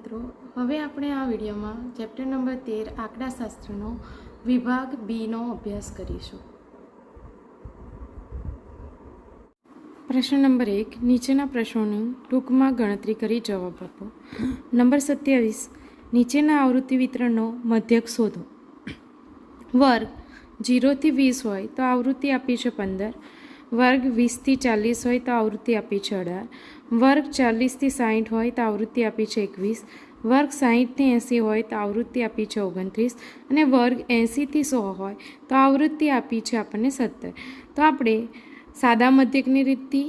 મિત્રો, હવે આપણે આ વિડીયોમાં ચેપ્ટર નંબર તેર આંકડાશાસ્ત્રનો વિભાગ બીનો અભ્યાસ કરીશું. પ્રશ્ન નંબર એક, નીચેના પ્રશ્નોની ટૂંકમાં ગણતરી કરી જવાબ આપો. નંબર સત્યાવીસ, નીચેના આવૃત્તિ વિતરણનો મધ્યક શોધો. વર્ગ, જીરોથી વીસ હોય તો આવૃત્તિ આપી છે પંદર વર્ગ વીસથી ચાલીસ હોય તો આવૃત્તિ આપી છે અઢાર વર્ગ ચાલીસથી સાહીઠ હોય તો આવૃત્તિ આપી છે એકવીસ. વર્ગ સાહીઠથી એંસી હોય તો આવૃત્તિ આપી છે ઓગણત્રીસ. અને વર્ગ એંસીથી સો હોય તો આવૃત્તિ આપી છે આપણને સત્તર. તો આપણે સાદા મધ્યકની રીતથી,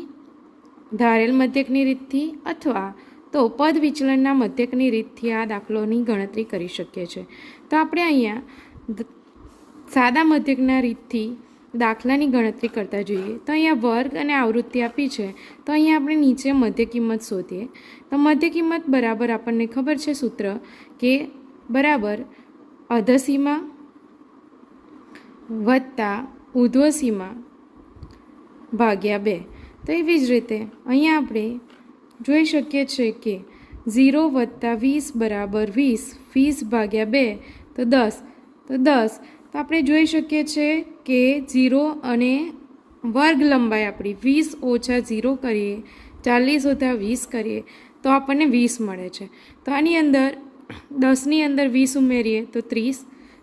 ધારેલ મધ્યકની રીતથી અથવા તો પદ વિચલનના મધ્યકની રીતથી આ દાખલોની ગણતરી કરી શકીએ છીએ. તો આપણે અહીંયા સાદા મધ્યકના રીતથી દાખલાની ગણતરી કરતા જોઈએ. તો અહીંયા વર્ગ અને આવૃત્તિ આપી છે. તો અહીંયા આપણે નીચે મધ્ય કિંમત શોધીએ. તો મધ્ય કિંમત બરાબર આપણને ખબર છે સૂત્ર કે બરાબર અધસીમા વત્તા ઉધ્વસીમા ભાગ્યા બે. તો એવી જ રીતે અહીંયા આપણે જોઈ શકીએ છીએ કે ઝીરો વત્તા વીસ બરાબર વીસ વીસ ભાગ્યા બે, તો દસ. તો દસ તો આપણે જોઈ શકીએ છીએ કે ઝીરો અને વર્ગ લંબાઈ આપણી વીસ ઓછા ઝીરો કરીએ, ચાલીસ ઓછા વીસ કરીએ, તો આપણને વીસ મળે છે. તો આની અંદર દસની અંદર વીસ ઉમેરીએ તો ત્રીસ,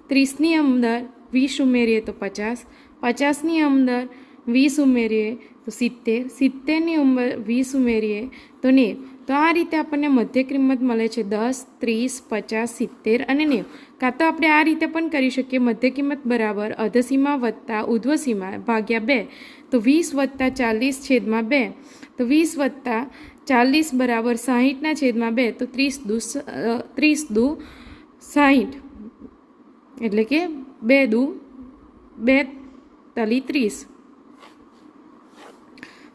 ત્રીસની અંદર વીસ ઉમેરીએ તો પચાસ, પચાસની અંદર વીસ ઉમેરીએ તો સિત્તેર, સિત્તેરની ઉંમર વીસ ઉમેરીએ તો નેવ. તો આ રીતે આપણને મધ્ય કિંમત મળે છે દસ, ત્રીસ, પચાસ, સિત્તેર અને નેવ. કાં તો આપણે આ રીતે પણ કરી શકીએ. મધ્ય કિંમત બરાબર અધસીમા વત્તા ઉધ્વસીમા ભાગ્યા બે. તો વીસ વત્તા ચાલીસ છેદમાં બે. તો વીસ વત્તા ચાલીસ બરાબર સાહીઠના છેદમાં બે. તો ત્રીસ દુ ત્રીસ દુ સાહીઠ. એટલે કે બે દુ, બે તલી ત્રીસ.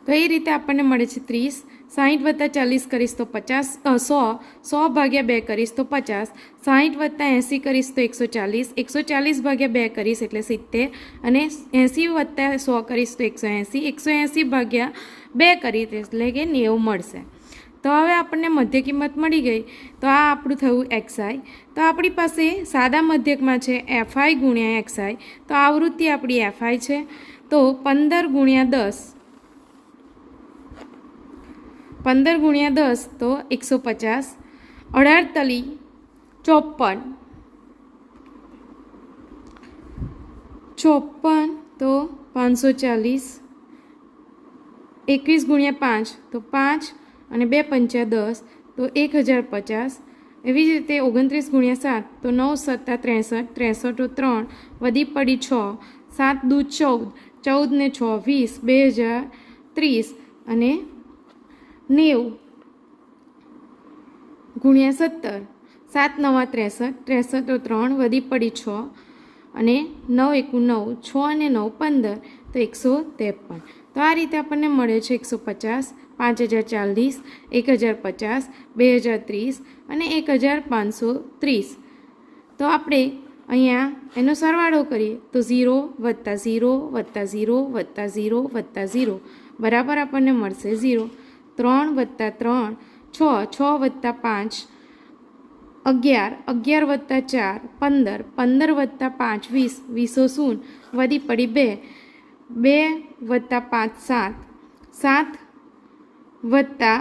તો એ રીતે આપણને મળે છે ત્રીસ. સાહીઠ વત્તા ચાલીસ કરીશ તો પચાસ સો સો ભાગ્યા બે કરીશ તો પચાસ, સાહીઠ વત્તા એંસી કરીશ તો એકસો ચાલીસ એકસો ચાલીસ ભાગ્યા બે કરીશ એટલે સિત્તેર, અને એંસી વત્તા સો કરીશ તો એકસો એંસી એકસો એંસી ભાગ્યા બે કરીશ એટલે કે નેવું મળશે. તો હવે આપણને મધ્ય કિંમત મળી ગઈ. તો આ આપણું થયું એક્સઆઈ તો આપણી પાસે સાદા મધ્યકમાં છે એફઆઈ ગુણ્યા એક્સઆઈ તો આવૃત્તિ આપણી એફઆઈ છે. તો પંદર ગુણ્યા દસ પંદર ગુણ્યા દસ તો એકસો પચાસ. અઢાર તલી ચોપન ચોપન તો પાંચસો ચાલીસ. એકવીસ ગુણ્યા પાંચ તો પાંચ અને બે પંચા દસ તો એક હજાર પચાસ. એવી જ રીતે ઓગણત્રીસ ગુણ્યા સાત તો નવ સત્તા ત્રેસઠ ત્રેસઠ તો ત્રણ, વધી પડી છ. સાત દૂ ચૌદ ચૌદ ને છ વીસ બે હજાર ત્રીસ અને નેવું. ગુણ્યા સત્તર. સાત નવા ત્રેસઠ. ત્રેસઠ તો ત્રણ, વધી પડી છ. અને નવ એકું નવ. છ અને નવ પંદર. તો એકસો ત્રેપન. તો આ રીતે આપણને મળે છે એકસો પચાસ, પાંચ હજાર ચાલીસ, એક હજાર પચાસ, બે હજાર ત્રીસ અને એક હજાર પાંચસો ત્રીસ. તો આપણે અહીંયા એનો સરવાળો કરીએ. તો ઝીરો વત્તા ઝીરો વત્તા ઝીરો વત્તા ઝીરો વત્તા ઝીરો. બરાબર આપણને મળશે ઝીરો. ત્રણ વત્તા ત્રણ, છ છ વત્તા પાંચ, અગિયાર અગિયાર વત્તા ચાર, પંદર પંદર વત્તા પાંચ, વીસ, વીસો શૂન વધી પડી બે બે વત્તા પાંચ, સાત સાત વત્તા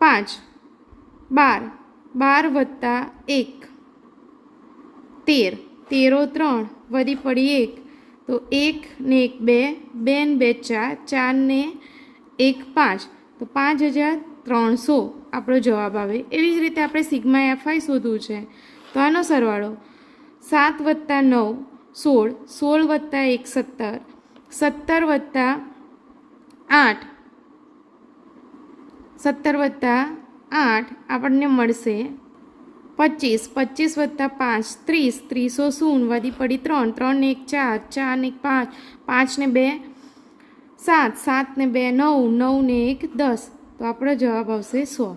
પાંચ, બાર બાર વત્તા એક, તેર, તેરો ત્રણ, વધી પડી એક, તો એક ને એક બે બે ને બે ચાર ચાર ને એક પાંચ, તો પાંચ હજાર ત્રણસો આપણો જવાબ આવે. એવી જ રીતે આપણે સિગ્મા એફઆઈ શોધવું છે. તો આનો સરવાળો સાત વત્તા નવ, સોળ સોળ વત્તા એક સત્તર સત્તર વત્તા આઠ, સત્તર વત્તા આઠ આપણને મળશે પચીસ પચીસ વત્તા પાંચ, ત્રીસ, ત્રીસો શૂન વધી પડી ત્રણ ત્રણ એક ચાર ચાર ને પાંચ પાંચ ને બે સાત સાતને બે, નવ નવને એક, દસ. તો આપણો જવાબ આવશે સો.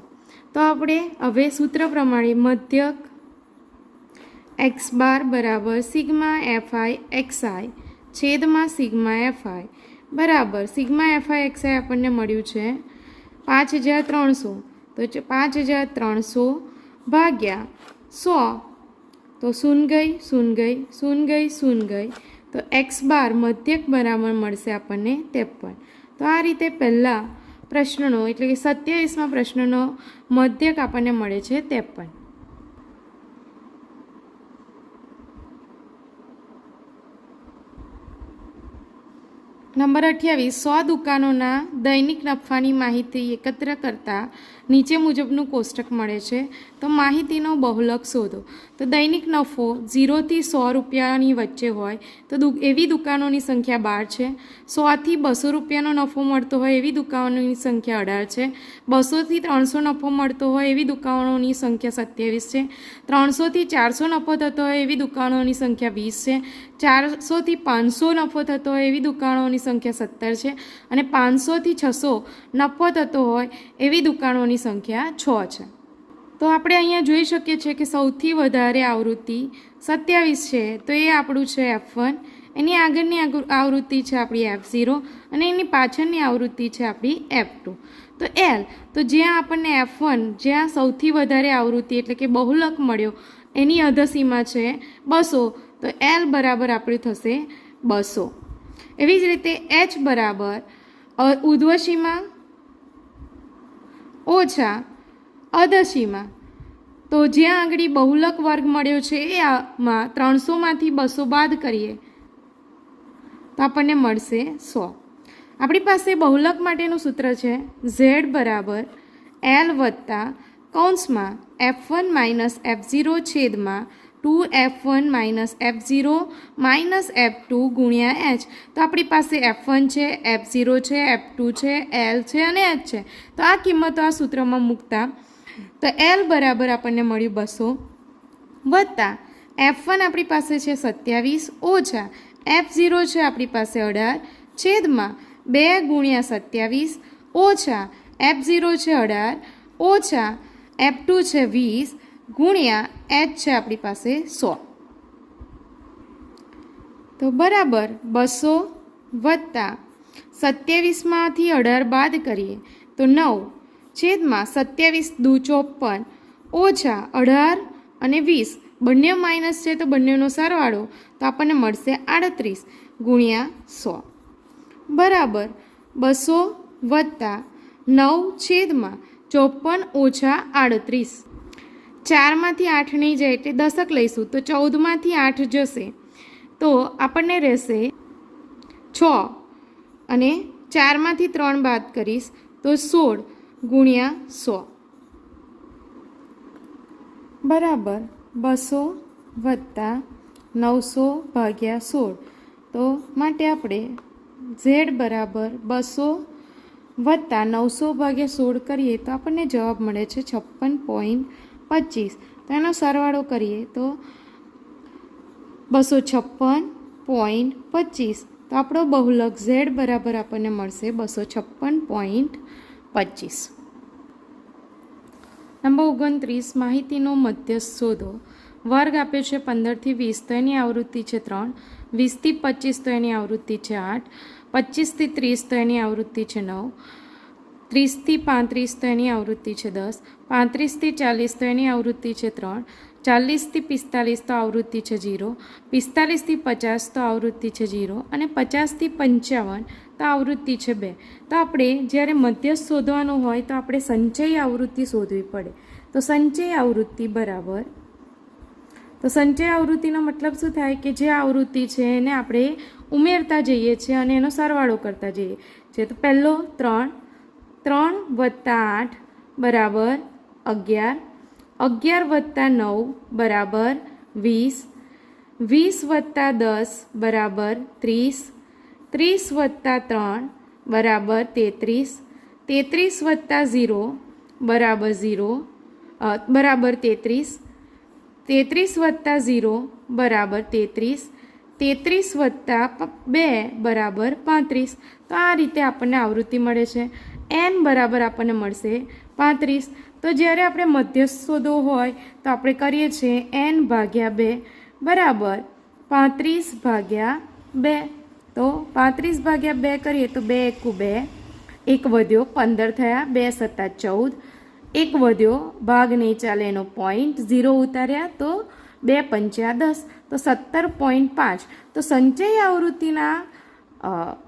તો આપણે હવે સૂત્ર પ્રમાણે મધ્યક એક્સ બાર બરાબર sigma F I X I છેદમાં સિગ્મા એફઆઈ બરાબર, sigma F I X I આપણને મળ્યું છે પાંચ હજાર ત્રણસો. તો પાંચ હજાર ત્રણસો ભાગ્યા સો. તો સૂન ગઈ સૂન ગઈ સૂન ગઈ સૂન ગઈ. તો એક્સ બાર મધ્યક બરાબર મળશે આપણને ત્રેપન તો આ રીતે પહેલાં પ્રશ્નનો, એટલે કે સત્યાવીસમાં પ્રશ્નનો મધ્યક આપણને મળે છે ત્રેપન નંબર અઠ્યાવીસ સો દુકાનોના દૈનિક નફાની માહિતી એકત્ર કરતા નીચે મુજબનું કોષ્ટક મળે છે. તો માહિતીનો બહુલક શોધો. તો દૈનિક નફો ઝીરોથી સો રૂપિયાની વચ્ચે હોય, તો એવી દુકાનોની સંખ્યા બાર છે. સોથી બસો રૂપિયાનો નફો મળતો હોય એવી દુકાનોની સંખ્યા અઢાર છે. બસોથી ત્રણસો નફો મળતો હોય એવી દુકાનોની સંખ્યા સત્યાવીસ છે. ત્રણસોથી ચારસો નફો થતો હોય એવી દુકાનોની સંખ્યા વીસ છે. ચારસોથી પાંચસો નફો થતો હોય એવી દુકાનોની સંખ્યા સત્તર છે. અને પાંચસોથી છસો નફો થતો હોય એવી દુકાનોની સંખ્યા છ છે. તો આપણે અહીંયા જોઈ શકીએ છીએ કે સૌથી વધારે આવૃત્તિ સત્યાવીસ છે. તો એ આપણું છે એફ વન. એની આગળની આગુ- આવૃત્તિ છે આપણી એફ ઝીરો અને એની પાછળની આવૃત્તિ છે આપણી એફ ટુ. તો એલ તો જ્યાં આપણને એફ વન જ્યાં સૌથી વધારે આવૃત્તિ એટલે કે બહુલક મળ્યો એની અધસીમા છે બસો. તો એલ બરાબર આપણું થશે બસો. એવી જ રીતે એચ બરાબર અ, ઉર્ધ્વસીમા ઓછા, અદશીમાં. તો જ્યાં આંગળી બહુલક વર્ગ મળ્યો છે, એ આમાં ત્રણસોમાંથી બસો બાદ કરીએ. તો આપણને મળશે સો. આપણી પાસે બહુલક માટેનું સૂત્ર છે, ઝેડ બરાબર એલ વત્તા કૌંસમાં F one minus F zero છેદમાં two F one minus F zero minus F two ગુણ્યા એચ. તો આપણી પાસે એફ વન છે, એફ ઝીરો છે, એફ ટુ છે, એલ છે અને એચ છે. તો આ કિંમતો આ સૂત્રમાં મૂકતા. તો એલ બરાબર આપણને મળ્યું બસો વત્તા. એફ વન આપણી પાસે છે સત્યાવીસ ઓછા. એફ ઝીરો છે આપણી પાસે અઢાર છેદમાં બે ગુણ્યા સત્યાવીસ ઓછા. એફ ઝીરો છે અઢાર ઓછા. એફ ટુ છે વીસ ગુણ્યા એચ છે આપણી પાસે સો. તો બરાબર બસો વત્તા સત્યાવીસમાંથી અઢાર બાદ કરીએ તો નવ છેદમાં સત્યાવીસ દુ ચોપન. ઓછા અઢાર અને વીસ. બંને માઇનસ છે તો બંનેનો સરવાળો તો આપણને મળશે આડત્રીસ ગુણ્યા સો. બરાબર બસો વત્તા નવ છેદમાં ચોપન ઓછા આડત્રીસ. ચારમાંથી આઠ નહીં જાય એટલે દશક લઈશું, તો ચૌદમાંથી આઠ જશે. તો આપણને રહેશે છ અને ચારમાંથી ત્રણ બાદ કરીશ, તો સોળ ગુણ્યા સો. બરાબર, બસો વત્તા નવસો ભાગ્યા સોળ. તો માટે આપણે ઝેડ બરાબર બસો વત્તા નવસો ભાગ્યા સોળ કરીએ તો આપણને જવાબ મળે છે છપ્પન પોઈન્ટ પચીસ. તો એનો સરવાળો કરીએ તો બસો છપ્પન પોઈન્ટ પચીસ. તો આપણો બહુલક ઝેડ બરાબર આપણને મળશે બસો છપ્પન પોઈન્ટ પચીસ. નંબર ઓગણત્રીસ, માહિતીનો મધ્યસ્થ શોધો. વર્ગ આપ્યો છે પંદરથી વીસ, તો એની આવૃત્તિ છે ત્રણ. વીસથી પચીસ, તો એની આવૃત્તિ છે આઠ. પચીસથી ત્રીસ, તો એની આવૃત્તિ છે નવ. ત્રીસથી પાંત્રીસ તો એની આવૃત્તિ છે દસ, પાંત્રીસથી ચાલીસ તો એની આવૃત્તિ છે ત્રણ, ચાલીસથી પિસ્તાલીસ તો આવૃત્તિ છે જીરો પિસ્તાલીસથી પચાસ તો આવૃત્તિ છે જીરો અને પચાસથી પંચાવન તો આવૃત્તિ છે બે. તો આપણે જ્યારે મધ્યસ્થ શોધવાનું હોય તો આપણે સંચય આવૃત્તિ શોધવી પડે. તો સંચય આવૃત્તિ બરાબર. તો સંચય આવૃત્તિનો મતલબ શું થાય કે જે આવૃત્તિ છે એને આપણે ઉમેરતા જઈએ છીએ અને એનો સરવાળો કરતા જઈએ. છીએ તો પહેલો ત્રણ ત્રણ વત્તા આઠ બરાબર અગિયાર. અગિયાર વત્તા નવ બરાબર વીસ. વીસ વત્તા દસ બરાબર ત્રીસ. ત્રીસ વત્તા ત્રણ બરાબર તેત્રીસ. તેત્રીસ વત્તા ઝીરો બરાબર ઝીરો બરાબર તેત્રીસ. તેત્રીસ વત્તા ઝીરો બરાબર તેત્રીસ. તેત્રીસ વત્તા બે બરાબર પાંત્રીસ. તો આ રીતે આપણને આવૃત્તિ મળે છે. એન બરાબર આપણને મળશે. પાંત્રીસ. તો જ્યારે આપણે મધ્યસ્થ શોધવો હોય, તો આપણે કરીએ છીએ એન ભાગ્યા બે. બરાબર. પાંત્રીસ ભાગ્યા બે. તો પાંત્રીસ ભાગ્યા બે કરીએ તો બે એકુ બે. એક વધ્યો પંદર થયા, બે સત્તા ચૌદ. એક વધ્યો ભાગ નહીં ચાલે એનો પોઈન્ટ, ઝીરો ઉતાર્યા તો બે પંચ્યા દસ. તો સત્તર પોઈન્ટ પાંચ. તો સંચય આવૃત્તિના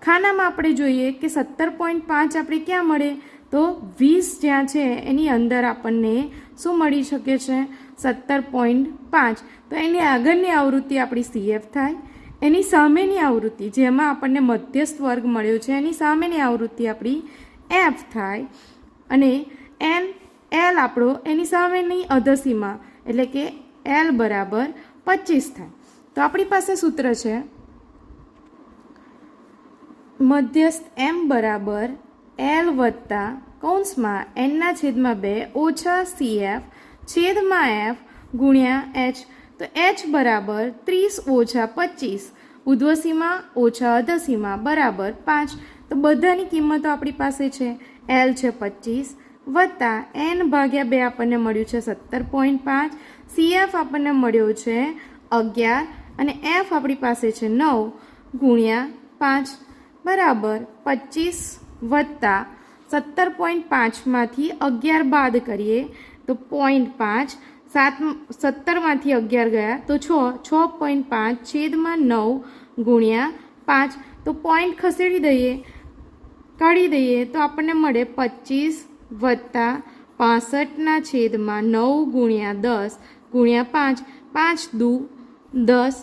ખાનામાં આપણે જોઈએ કે સત્તર પોઈન્ટ પાંચ આપણે ક્યાં મળે? તો વીસ જ્યાં છે, એની અંદર આપણને શું મળી શકે છે? સત્તર પોઈન્ટ પાંચ. તો એની આગળની આવૃત્તિ આપણી સીએફ થાય. એની સામેની આવૃત્તિ, જેમાં આપણને મધ્યસ્થ વર્ગ મળ્યો છે, એની સામેની આવૃત્તિ આપણી એફ થાય. અને એન, એલ આપણો એની સામેની અધસીમાં, એટલે કે એલ બરાબર પચીસ થાય. તો આપણી પાસે સૂત્ર છે મધ્યસ્થ એમ બરાબર એલ વત્તા કૌંસમાં એનના છેદમાં બે ઓછા સીએફ છેદમાં એફ ગુણ્યા એચ. તો એચ બરાબર ત્રીસ ઓછા પચીસ. ઉધ્વસીમાં ઓછા અધસીમાં બરાબર પાંચ. તો બધાની કિંમતો આપણી પાસે છે. એલ છે પચીસ વત્તા એન ભાગ્યા બે આપણને મળ્યું છે સત્તર પોઈન્ટ પાંચ. સીએફ આપણને મળ્યો છે અગિયાર. અને એફ આપણી પાસે છે નવ ગુણ્યા પાંચ. બરાબર પચીસ વત્તા સત્તર પોઈન્ટ પાંચમાંથી અગિયાર બાદ કરીએ તો પોઈન્ટ પાંચ. સાત સત્તરમાંથી અગિયાર ગયા તો છ છ પોઈન્ટ પાંચ છેદમાં નવ ગુણ્યા પાંચ. તો પોઈન્ટ ખસેડી દઈએ, કાઢી દઈએ તો આપણને મળે પચીસ વત્તા પાસઠના છેદમાં નવ ગુણ્યા દસ ગુણ્યા પાંચ. પાંચ દુ, દસ.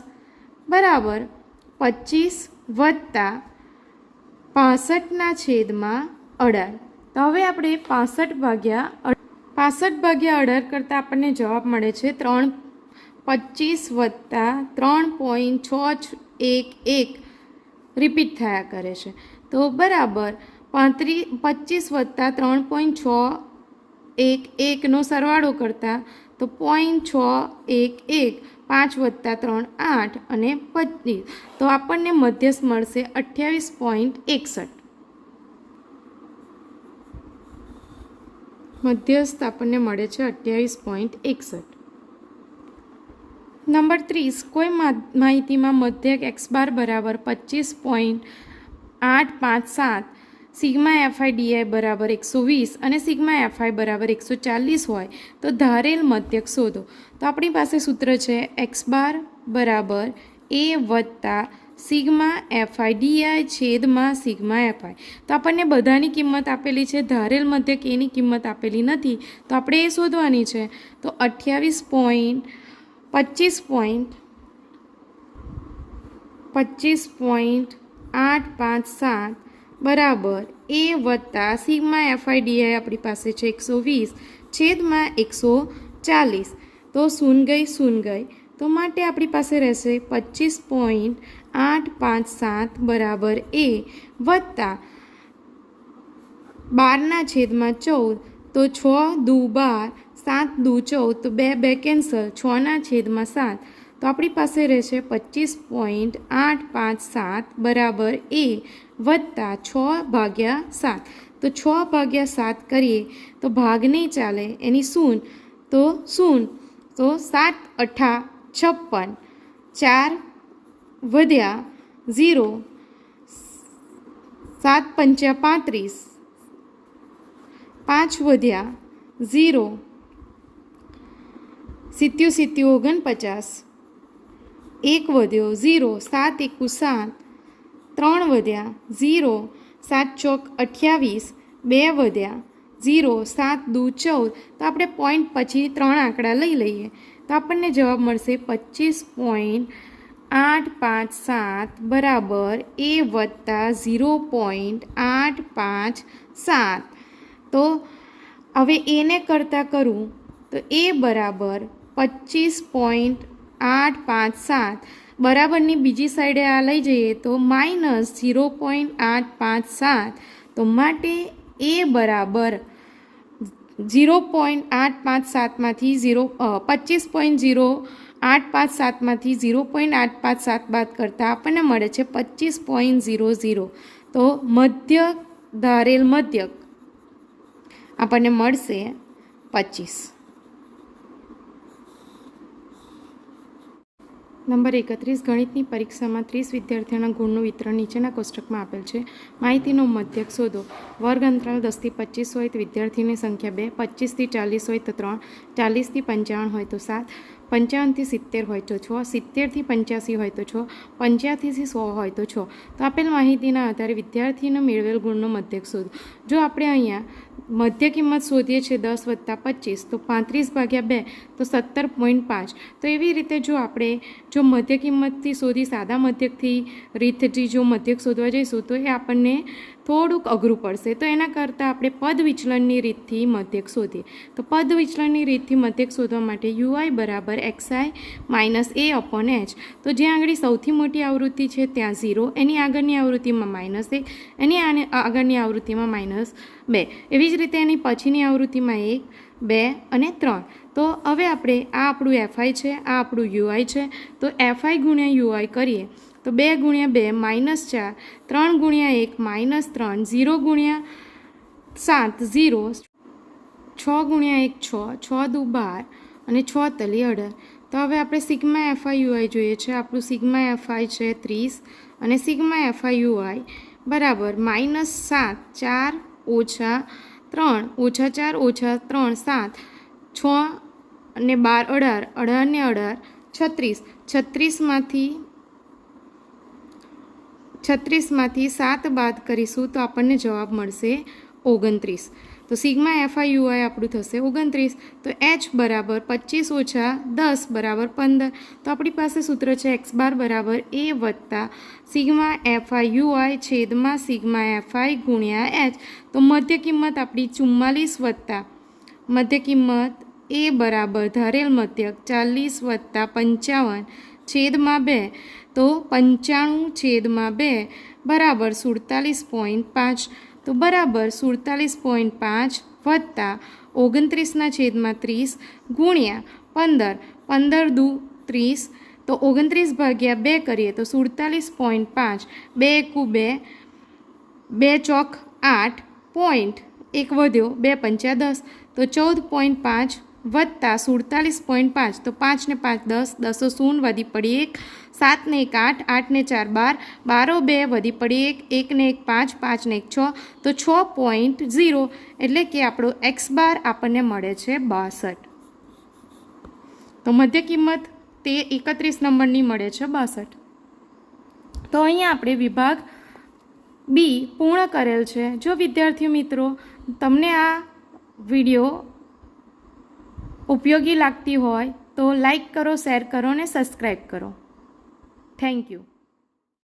બરાબર પચીસ વત્તા પાસઠના છેદમાં અઢાર. તો હવે આપણે પાસઠ ભાગ્યા પાસઠ ભાગ્યા અઢાર કરતાં આપણને જવાબ મળે છે ત્રણ, પચીસ વત્તા ત્રણ પોઈન્ટ છ એક એક. રિપીટ થયા કરે છે. તો બરાબર પાંત્રીસ પચીસ વત્તા ત્રણ પોઈન્ટ છ એક એકનો સરવાળો કરતાં તો પોઈન્ટ છ એક એક. પાંચ વત્તા ત્રણ આઠ અને પચીસ તો આપણને મધ્યસ્થ મળશે અઠ્યાવીસ પોઈન્ટ એકસઠ. મધ્યસ્થ આપણને મળે છે અઠ્યાવીસ પોઈન્ટ એકસઠ. નંબર ત્રીસ, કોઈ માહિતીમાં મધ્યક એક્સ બાર બરાબર પચીસ પોઈન્ટ આઠ પાંચ સાત સિગ્મા એફઆઈ ડીઆઈ બરાબર એકસો વીસ અને સિગ્મા એફઆઈ બરાબર એકસો ચાલીસ હોય, તો ધારેલ મધ્યક શોધો. તો આપણી પાસે સૂત્ર છે એક્સ બાર બરાબર એ વત્તા sigma F I D I છેદમાં સિગ્મા એફઆઈ તો આપણને બધાની કિંમત આપેલી છે, ધારેલ મધ્યક એની કિંમત આપેલી નથી. તો આપણે એ શોધવાની છે, તો અઠ્યાવીસ પોઈન્ટ પચીસ પોઈન્ટ પચીસ પોઈન્ટ આઠ પાંચ સાત બરાબર. એ વત્તા સીમા એફઆઈડીઆઈ આપણી પાસે છે એકસો વીસ, છેદમાં એકસો ચાલીસ. તો સૂન ગઈ સૂન ગઈ તો માટે આપણી પાસે રહેશે પચીસ પોઈન્ટ આઠ પાંચ સાત બરાબર એ વત્તા બારના છેદમાં ચૌદ. તો છ દુ બાર, સાત દુ ચૌદ. તો બે બે કેન્સલ. છના છેદમાં સાત. તો આપણી પાસે રહેશે પચીસ પોઈન્ટ આઠ પાંચ સાત બરાબર એ વત્તા છ ભાગ્યા સાત. તો છ ભાગ્યા સાત કરીએ તો ભાગ નહીં ચાલે, એની શૂન. તો શૂન. તો સાત અઠા છપ્પન. ચાર વધ્યા ઝીરો. સાત પંચ્યા પાંત્રીસ. પાંચ વધ્યા ઝીરો. સિત્યુ સિત્યુ ઓગણપચાસ. એક વધ્યો ઝીરો સાત એકુ સાત. ત્રણ વધ્યા ઝીરો સાત ચોક અઠ્યાવીસ. બે વધ્યા ઝીરો સાત દુ ચૌદ. તો આપણે પોઈન્ટ પછી ત્રણ આંકડા લઈ લઈએ. તો આપણને જવાબ મળશે પચીસ પોઈન્ટ આઠ પાંચ સાત બરાબર એ વત્તા ઝીરો પોઈન્ટ આઠ પાંચ સાત. તો હવે એને કરતાં કરું. તો એ બરાબર પચીસ પોઈન્ટ આઠ પાંચ સાત. બરાબરની બીજી સાઈડે આ લઈ જઈએ તો માઇનસ ઝીરો પોઈન્ટ આઠ પાંચ સાત. તો માટે એ બરાબર ઝીરો પોઈન્ટ આઠ પાંચ સાતમાંથી ઝીરો પચીસ પોઈન્ટ ઝીરો, આઠ પાંચ સાતમાંથી ઝીરો પોઈન્ટ આઠ પાંચ સાત બાદ કરતાં આપણને મળે છે પચીસ પોઈન્ટ ઝીરો ઝીરો. તો મધ્ય ધારેલ મધ્યક આપણને મળશે પચીસ. નંબર એકત્રીસ, ગણિતની પરીક્ષામાં ત્રીસ વિદ્યાર્થીઓના ગુણનું વિતરણ નીચેના કોષ્ટકમાં આપેલ છે. માહિતીનો મધ્યક શોધો. વર્ગ અંતરાલ દસથી પચીસ હોય તો વિદ્યાર્થીની સંખ્યા બે પચીસથી ચાલીસ હોય તો ત્રણ ચાલીસથી પંચાવન હોય તો સાત પંચાવનથી સિત્તેર હોય તો છ સિત્તેરથી પંચ્યાસી હોય તો છ પંચ્યાસીથી સો હોય તો છ. તો આપેલ માહિતીના આધારે વિદ્યાર્થીનો મેળવેલ ગુણનો મધ્યક શોધો. જો આપણે અહીંયા મધ્ય કિંમત શોધીએ છીએ દસ વત્તા પચીસ, તો પાંત્રીસ ભાગ્યા બે, તો સત્તર પોઈન્ટ પાંચ. તો એવી રીતે જો આપણે જો મધ્ય કિંમતથી શોધી સાદા મધ્યકથી રીતથી જો મધ્યક શોધવા જઈશું, તો એ આપણને થોડુંક અઘરું પડશે. તો એના કરતાં આપણે પદ વિચલનની રીતથી મધ્યક શોધીએ. તો પદ વિચલનની રીતથી મધ્યક શોધવા માટે યુઆઈ બરાબર X I minus A upon H તો જ્યાં આગળ સૌથી મોટી આવૃત્તિ છે, ત્યાં ઝીરો એની આગળની આવૃત્તિમાં માઇનસ એક. એની આગળની આવૃત્તિમાં માઇનસ બે. એવી જ રીતે એની પછીની આવૃત્તિમાં એક, બે અને ત્રણ. તો હવે આપણે આ આપણું એફઆઈ છે, આ આપણું યુઆઈ છે. તો એફઆઈ ગુણ્યા યુઆઈ કરીએ. તો બે ગુણ્યા બે માઇનસ ચાર, ત્રણ ગુણ્યા એક માઇનસ ત્રણ, ઝીરો ગુણ્યા સાત, ઝીરો. છ ગુણ્યા એક છ છ દુ બાર અને છ તલી અઢાર. તો હવે આપણે સિગ્મા એફઆઈ યુઆઈ જોઈએ છે. આપણું સિગ્મા એફઆઈ છે ત્રીસ અને sigma F I U I બરાબર માઇનસ સાત, ચાર ઓછા ત્રણ, ઓછા ચાર, ઓછા ત્રણ, સાત. છ અને બાર અઢાર અઢાર ને અઢાર, છત્રીસ. છત્રીસમાંથી છત્રીસમાંથી સાત બાદ કરીશું તો આપણને જવાબ મળશે ઓગણત્રીસ. તો સિગ્મા એફઆઈ યુઆઈ આપણું થશે ઓગણત્રીસ. તો એચ બરાબર પચીસ ઓછા દસ બરાબર પંદર. તો આપણી પાસે સૂત્ર છે એક્સ બાર બરાબર એ વત્તા sigma F I U I છેદમાં સિગ્મા એફઆઈ ગુણ્યા એચ. તો મધ્ય કિંમત આપણી ચુમ્માલીસ વત્તા મધ્ય કિંમત એ બરાબર ધારેલ મધ્યક ચાલીસ વત્તા પંચાવન છેદમાં બે. તો પંચાણું છેદમાં બે બરાબર સુડતાલીસ પોઈન્ટ પાંચ. તો બરાબર સુડતાલીસ પોઈન્ટ પાંચ વત્તા ઓગણત્રીસના છેદમાં ત્રીસ ગુણ્યા પંદર. પંદર દુ ત્રીસ. તો ઓગણત્રીસ ભાગ્યા બે કરીએ તો સુડતાલીસ પોઈન્ટ પાંચ. બે એકુ બે. બે ચોક આઠ પોઈન્ટ એક વધ્યો. બે પંચા દસ. તો ચૌદ પોઈન્ટ પાંચ વત્તા સુડતાલીસ પોઈન્ટ પાંચ. તો પાંચને પાંચ દસ, દસો શૂન વધી પડી એક સાતને એક આઠ આઠને ચાર બાર, બારો બે વધી પડી એક એકને એક પાંચ પાંચને એક છ. તો છ પોઈન્ટ ઝીરો એટલે કે આપણો એક્સ બાર આપણને મળે છે બાસઠ. તો મધ્ય કિંમત તે એકત્રીસ નંબરની મળે છે બાસઠ. તો અહીંયા આપણે વિભાગ બી પૂર્ણ કરેલ છે. જો વિદ્યાર્થી મિત્રો, તમને આ વીડિયો ઉપયોગી લાગતી હોય તો લાઈક કરો શેર કરો અને સબસ્ક્રાઈબ કરો. Thank you